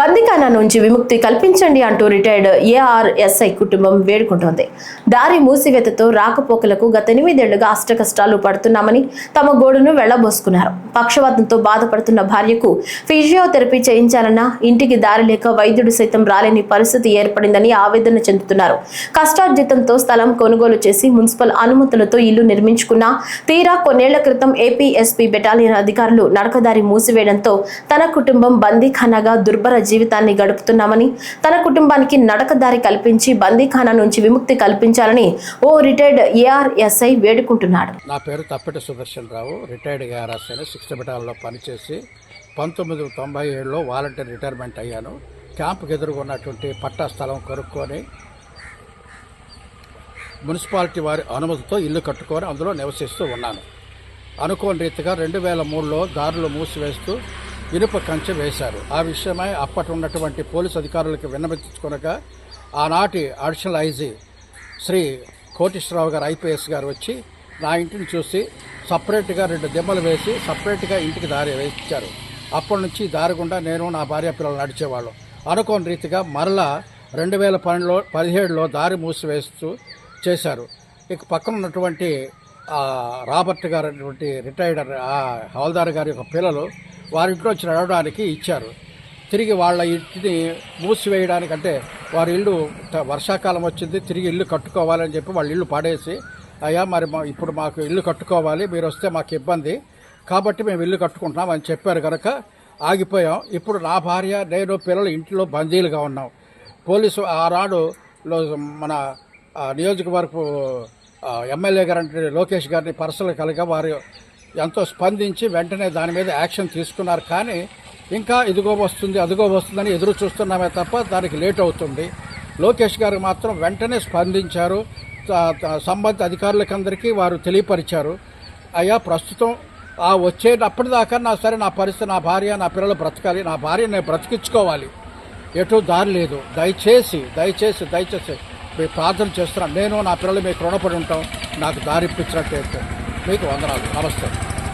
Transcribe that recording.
బందికానా నుంచి విముక్తి కల్పించండి అంటూ రిటైర్డ్ ఏఆర్ఎస్ఐ కుటుంబం వేడుకుంటోంది. దారి మూసివేతతో రాకపోకలకు గత ఎనిమిదేళ్ళుగా అష్టకష్టాలు పడుతున్నామని తమ గోడును వెళ్ళబోసుకున్నారు పక్షవాతంతో బాధపడుతున్న భార్యకు ఫిజియోథెరపీ చేయించాలన్నా ఇంటికి దారి లేక వైద్యుడు సైతం రాలేని పరిస్థితి ఏర్పడిందని ఆవేదన చెందుతున్నారు. కష్టార్జితంతో స్థలం కొనుగోలు చేసి మున్సిపల్ అనుమతులతో ఇల్లు నిర్మించుకున్న తీరా కొన్నేళ్ళ క్రితం ఏపీఎస్పీ బెటాలియన్ అధికారులు నడకదారి మూసివేయడంతో తన కుటుంబం బందీఖానాగా దుర్భర జీవితాన్ని గడుపుతున్నామని తన కుటుంబానికి నడకదారి కల్పించి బందీఖానా నుంచి విముక్తి కల్పించాలని ఓ రిటైర్డ్ ఏఆర్ఎస్ఐ వేడుకుంటున్నాడు. నా పేరు Tappeta Sudarshan Rao. Retired ARSI sixth పనిచేసి పంతొమ్మిది వందల తొంభై ఏడులో వాలంటీర్ రిటైర్మెంట్ అయ్యాను. క్యాంప్కి ఎదురుగున్నటువంటి పట్టా స్థలం కొనుక్కొని మున్సిపాలిటీ వారి అనుమతితో ఇల్లు కట్టుకొని అందులో నివసిస్తూ ఉన్నాను. అనుకోని రీతిగా రెండు వేల మూడులో దారులు మూసివేస్తూ ఇనుప కంచె వేశారు. ఆ విషయమై అప్పటి ఉన్నటువంటి పోలీసు అధికారులకు విన్నవించుకొనగా ఆనాటి అడిషనల్ ఐజీ శ్రీ కోటేశ్వరరావు గారు ఐపీఎస్ గారు వచ్చి నా ఇంటిని చూసి సపరేట్గా రెండు దిమ్మలు వేసి సపరేట్గా ఇంటికి దారి వేయించారు. అప్పటి నుంచి దారి గుండా నేను నా భార్య పిల్లలు నడిచేవాళ్ళం. అనుకోని రీతిగా మరలా రెండు వేల పన్నెండులో పదిహేడులో దారి మూసివేస్తూ చేశారు. ఇక పక్కన ఉన్నటువంటి రాబర్ట్ గారు అటువంటి రిటైర్డ్ ఆ హవాల్దార్ గారి యొక్క పిల్లలు వారి ఇంట్లో వచ్చి నడవడానికి ఇచ్చారు. తిరిగి వాళ్ళ ఇంటిని మూసివేయడానికి అంటే వారి ఇల్లు వర్షాకాలం వచ్చింది తిరిగి ఇల్లు కట్టుకోవాలని చెప్పి వాళ్ళ ఇల్లు పాడేసి అయ్యా మరి మా ఇప్పుడు మాకు ఇల్లు కట్టుకోవాలి మీరు వస్తే మాకు ఇబ్బంది కాబట్టి మేము ఇల్లు కట్టుకుంటున్నాం అని చెప్పారు కనుక ఆగిపోయాం. ఇప్పుడు నా భార్య నేను పిల్లలు ఇంట్లో బందీలుగా ఉన్నాం. పోలీసు ఆనాడులో మన నియోజకవర్గ ఎమ్మెల్యే గారు అంటే లోకేష్ గారిని పర్సనల్ కలిగా వారు ఎంతో స్పందించి వెంటనే దాని మీద యాక్షన్ తీసుకున్నారు. కానీ ఇంకా ఇదిగో వస్తుంది అదిగో వస్తుందని ఎదురు చూస్తున్నామే తప్ప దానికి లేట్ అవుతుంది. లోకేష్ గారు మాత్రం వెంటనే స్పందించారు. సంబంధిత అధికారులకందరికీ వారు తెలియపరిచారు. అయ్యా ప్రస్తుతం ఆ వచ్చేటప్పటిదాకా నా సరే నా పరిస్థితి నా భార్య నా పిల్లలు బ్రతకాలి నా భార్య నేను బ్రతికించుకోవాలి. ఎటు దారి లేదు. దయచేసి దయచేసి దయచేసి మీకు ప్రార్థన చేస్తున్నాను. నేను నా పిల్లలు మీకు రుణపడి ఉంటాం. నాకు దారి ఇప్పించినట్టు 여기도 완전 알았어.